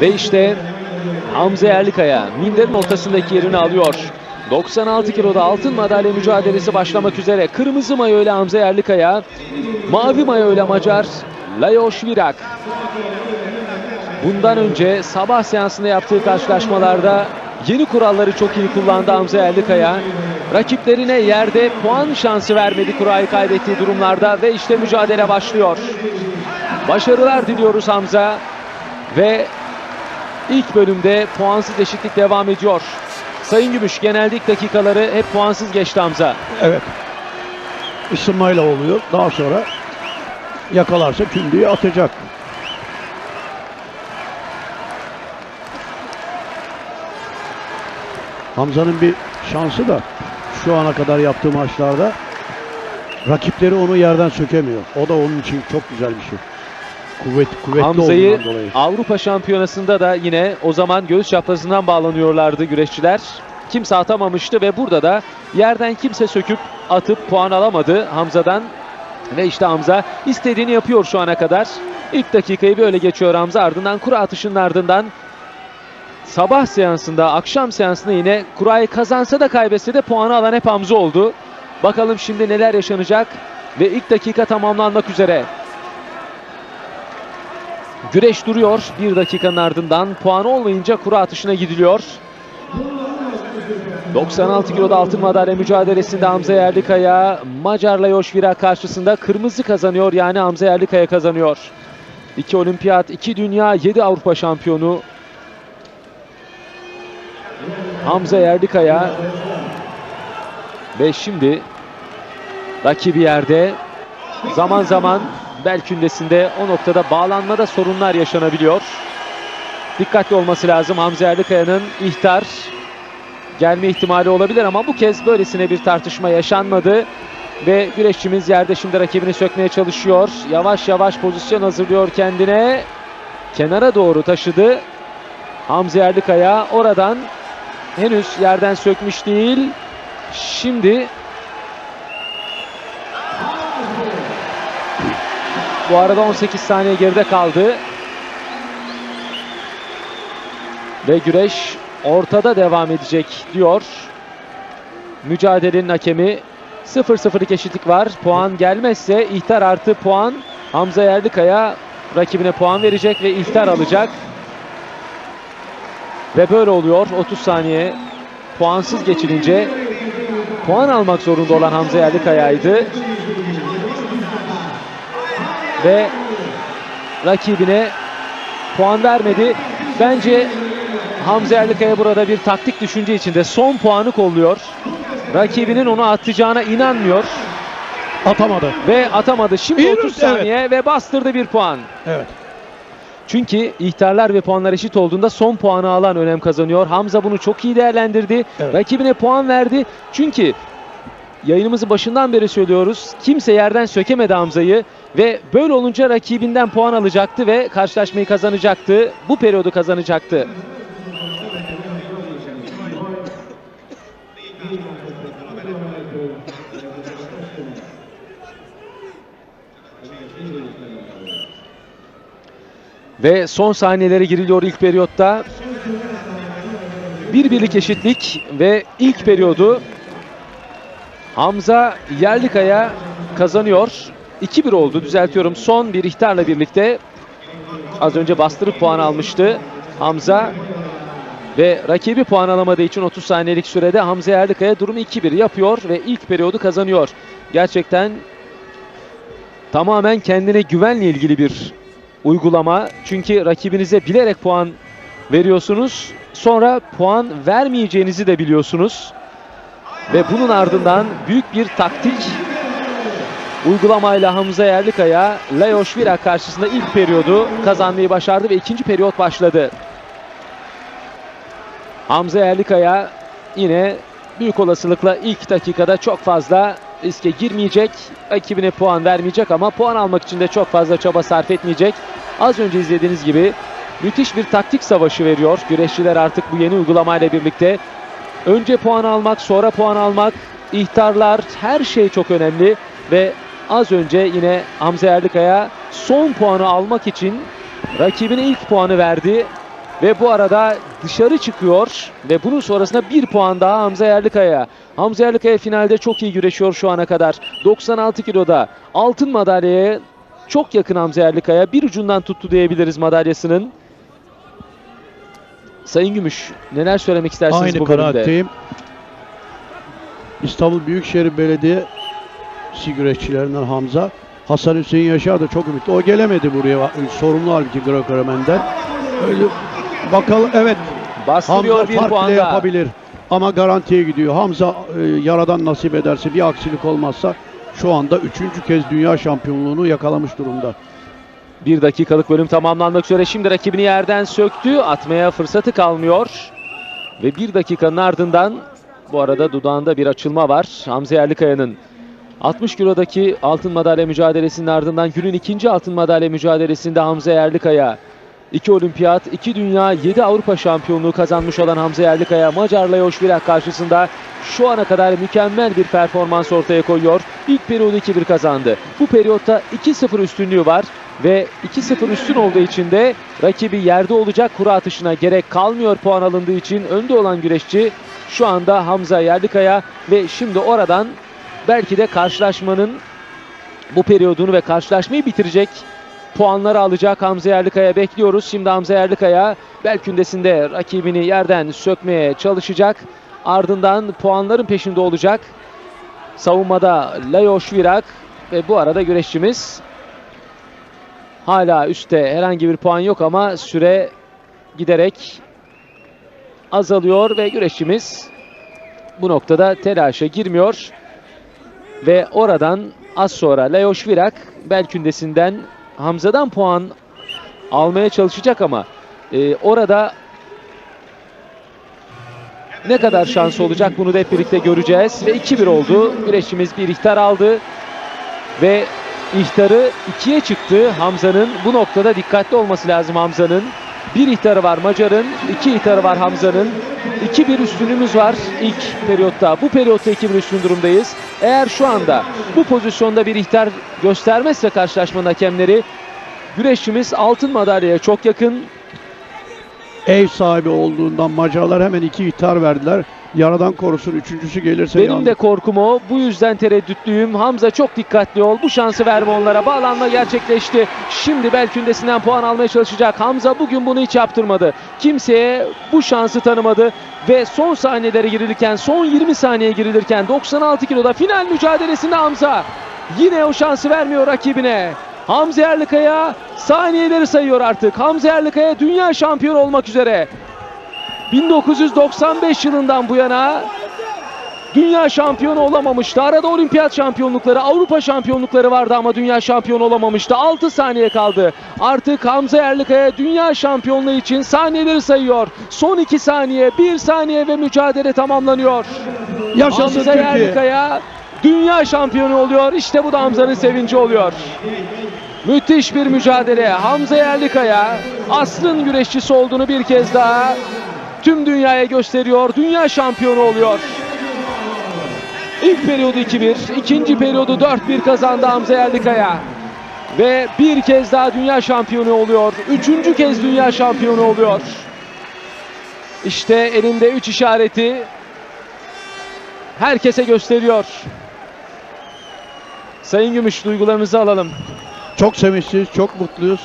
Ve işte Hamza Yerlikaya minderin ortasındaki yerini alıyor. 96 kiloda altın madalya mücadelesi başlamak üzere. Kırmızı mayo ile Hamza Yerlikaya, mavi mayo ile Macar Lajos Virak. Bundan önce sabah seansında yaptığı karşılaşmalarda yeni kuralları çok iyi kullandı Hamza Yerlikaya. Rakiplerine yerde puan şansı vermedi kurayı kaybettiği durumlarda ve işte mücadele başlıyor. Başarılar diliyoruz Hamza ve ilk bölümde puansız eşitlik devam ediyor. Sayın Gümüş genelde ilk dakikaları hep puansız geçti Hamza. Evet. Isınmayla oluyor. Daha sonra yakalarsa kündüğü atacak. Hamza'nın bir şansı da şu ana kadar yaptığı maçlarda rakipleri onu yerden sökemiyor. O da onun için çok güzel bir şey. Kuvvet, kuvvetli Hamza'yı olduğundan dolayı. Avrupa Şampiyonası'nda da yine o zaman göğüs çaprazından bağlanıyorlardı güreşçiler. Kimse atamamıştı ve burada da yerden kimse söküp atıp puan alamadı Hamza'dan. Ve işte Hamza istediğini yapıyor şu ana kadar. İlk dakikayı böyle geçiyor Hamza. Ardından kura atışının ardından sabah seansında, akşam seansında yine kurayı kazansa da kaybetse de puanı alan hep Hamza oldu. Bakalım şimdi neler yaşanacak ve ilk dakika tamamlanmak üzere. Güreş duruyor. Bir dakikanın ardından puan olmayınca kura atışına gidiliyor. 96 kiloda altın madalya mücadelesinde Hamza Yerlikaya Macar Lajos karşısında kırmızı kazanıyor. Yani Hamza Yerlikaya kazanıyor. 2 olimpiyat, 2 dünya, 7 Avrupa şampiyonu Hamza Yerlikaya ve şimdi rakibi yerde zaman zaman bel kündesinde o noktada bağlanmada sorunlar yaşanabiliyor. Dikkatli olması lazım Hamza Yerlikaya'nın ihtar gelme ihtimali olabilir ama bu kez böylesine bir tartışma yaşanmadı. Ve güreşçimiz yerde şimdi rakibini sökmeye çalışıyor. Yavaş yavaş pozisyon hazırlıyor kendine. Kenara doğru taşıdı. Hamza Yerlikaya oradan henüz yerden sökmüş değil. Şimdi bu arada 18 saniye geride kaldı. Ve güreş ortada devam edecek diyor. Mücadelenin hakemi 0-0'lık eşitlik var. Puan gelmezse ihtar artı puan Hamza Yerlikaya rakibine puan verecek ve ihtar alacak. Ve böyle oluyor. 30 saniye puansız geçilince puan almak zorunda olan Hamza Yerlikaya'ydı. Ve rakibine puan vermedi. Bence Hamza Yerlikaya burada bir taktik düşünce içinde son puanı kolluyor. Rakibinin onu atacağına inanmıyor Atamadı. ve atamadı. Şimdi İyi 30 evet. saniye ve bastırdı bir puan. Evet. Çünkü ihtarlar ve puanlar eşit olduğunda son puanı alan önem kazanıyor. Hamza bunu çok iyi değerlendirdi. Evet. Rakibine puan verdi. Çünkü yayınımızı başından beri söylüyoruz. Kimse yerden sökemedi Hamza'yı ve böyle olunca rakibinden puan alacaktı ve karşılaşmayı kazanacaktı. Bu periyodu kazanacaktı. Ve son saniyelere giriliyor ilk periyotta. Bir birlik eşitlik ve ilk periyodu Hamza Yerlikaya kazanıyor. 2-1 oldu düzeltiyorum. Son bir ihtarla birlikte az önce bastırıp puan almıştı Hamza. Ve rakibi puan alamadığı için 30 saniyelik sürede Hamza Yerlikaya durumu 2-1 yapıyor ve ilk periyodu kazanıyor. Gerçekten tamamen kendine güvenle ilgili bir uygulama. Çünkü rakibinize bilerek puan veriyorsunuz. Sonra puan vermeyeceğinizi de biliyorsunuz. Ve bunun ardından büyük bir taktik uygulamayla Hamza Yerlikaya Lajos Virak karşısında ilk periyodu kazanmayı başardı ve ikinci periyot başladı. Hamza Yerlikaya yine büyük olasılıkla ilk dakikada çok fazla riske girmeyecek. Rakibine puan vermeyecek ama puan almak için de çok fazla çaba sarf etmeyecek. Az önce izlediğiniz gibi müthiş bir taktik savaşı veriyor. Güreşçiler artık bu yeni uygulamayla birlikte önce puan almak, sonra puan almak, ihtarlar her şey çok önemli ve az önce yine Hamza Yerlikaya son puanı almak için rakibine ilk puanı verdi Ve bu arada dışarı çıkıyor ve bunun sonrasında bir puan daha Hamza Yerlikaya. Hamza Yerlikaya finalde çok iyi güreşiyor şu ana kadar. 96 kiloda altın madalyaya çok yakın Hamza Yerlikaya. Bir ucundan tuttu diyebiliriz madalyasının. Sayın Gümüş neler söylemek istersiniz Aynı bu bölümde? kanaatteyim. İstanbul Büyükşehir Belediyesi güreşçilerinden Hamza. Hasan Hüseyin Yaşar da çok ümitli. O gelemedi buraya. Sorumlu halbuki Greco-Romen'den. Öyle bakalım evet Bastırıyor Hamza bir fark bile yapabilir. Ama garantiye gidiyor. Hamza e, yaradan nasip ederse bir aksilik olmazsa şu anda üçüncü kez dünya şampiyonluğunu yakalamış durumda. Bir dakikalık bölüm tamamlanmak üzere. Şimdi rakibini yerden söktü. Atmaya fırsatı kalmıyor. Ve bir dakikanın ardından bu arada dudağında bir açılma var. Hamza Yerlikaya'nın 60 kilodaki altın madalya mücadelesinin ardından günün ikinci altın madalya mücadelesinde Hamza Yerlikaya 2 olimpiyat, 2 dünya, 7 Avrupa şampiyonluğu kazanmış olan Hamza Yerlikaya Macar Lajos Virak karşısında şu ana kadar mükemmel bir performans ortaya koyuyor. İlk periyodu 2-1 kazandı. Bu periyotta 2-0 üstünlüğü var ve 2-0 üstün olduğu için de rakibi yerde olacak kura atışına gerek kalmıyor puan alındığı için önde olan güreşçi şu anda Hamza Yerlikaya ve şimdi oradan belki de karşılaşmanın bu periyodunu ve karşılaşmayı bitirecek puanları alacak Hamza Yerlikaya bekliyoruz. Şimdi Hamza Yerlikaya bel kündesinde rakibini yerden sökmeye çalışacak. Ardından puanların peşinde olacak. Savunmada Lajos Virak ve bu arada güreşçimiz hala üstte herhangi bir puan yok ama süre giderek azalıyor ve güreşçimiz bu noktada telaşa girmiyor. Ve oradan az sonra Lajos Virak bel kündesinden Hamza'dan puan almaya çalışacak ama e, orada ne kadar şansı olacak bunu da hep birlikte göreceğiz. Ve 2-1 oldu. Güreşçimiz bir ihtar aldı. Ve ihtarı ikiye çıktı Hamza'nın. Bu noktada dikkatli olması lazım Hamza'nın. Bir ihtarı var Macar'ın, iki ihtarı var Hamza'nın. 2-1 üstünümüz var ilk periyotta. Bu periyotta 2-1 üstün durumdayız. Eğer şu anda bu pozisyonda bir ihtar göstermezse karşılaşmanın hakemleri güreşçimiz altın madalyaya çok yakın. Ev sahibi olduğundan Macarlar hemen iki ihtar verdiler. Yaradan korusun üçüncüsü gelirse Benim yandık. de korkum o. Bu yüzden tereddütlüyüm. Hamza çok dikkatli ol. Bu şansı verme onlara. Bağlanma gerçekleşti. Şimdi bel kündesinden puan almaya çalışacak. Hamza bugün bunu hiç yaptırmadı. Kimseye bu şansı tanımadı. Ve son saniyelere girilirken, son 20 saniye girilirken 96 kiloda final mücadelesinde Hamza yine o şansı vermiyor rakibine. Hamza Yerlikaya saniyeleri sayıyor artık. Hamza Yerlikaya dünya şampiyonu olmak üzere. 1995 yılından bu yana dünya şampiyonu olamamıştı. Arada olimpiyat şampiyonlukları, Avrupa şampiyonlukları vardı ama dünya şampiyonu olamamıştı. 6 saniye kaldı. Artık Hamza Yerlikaya dünya şampiyonluğu için saniyeleri sayıyor. Son 2 saniye, 1 saniye ve mücadele tamamlanıyor. Yaşasın Hamza Türkiye. Yerlikaya dünya şampiyonu oluyor. İşte bu da Hamza'nın sevinci oluyor. Müthiş bir mücadele. Hamza Yerlikaya asrın güreşçisi olduğunu bir kez daha tüm dünyaya gösteriyor. Dünya şampiyonu oluyor. İlk periyodu 2-1, ikinci periyodu 4-1 kazandı Hamza Yerlikaya. Ve bir kez daha dünya şampiyonu oluyor. Üçüncü kez dünya şampiyonu oluyor. İşte elinde 3 işareti herkese gösteriyor. Sayın Gümüş duygularınızı alalım. Çok sevinçliyiz, çok mutluyuz.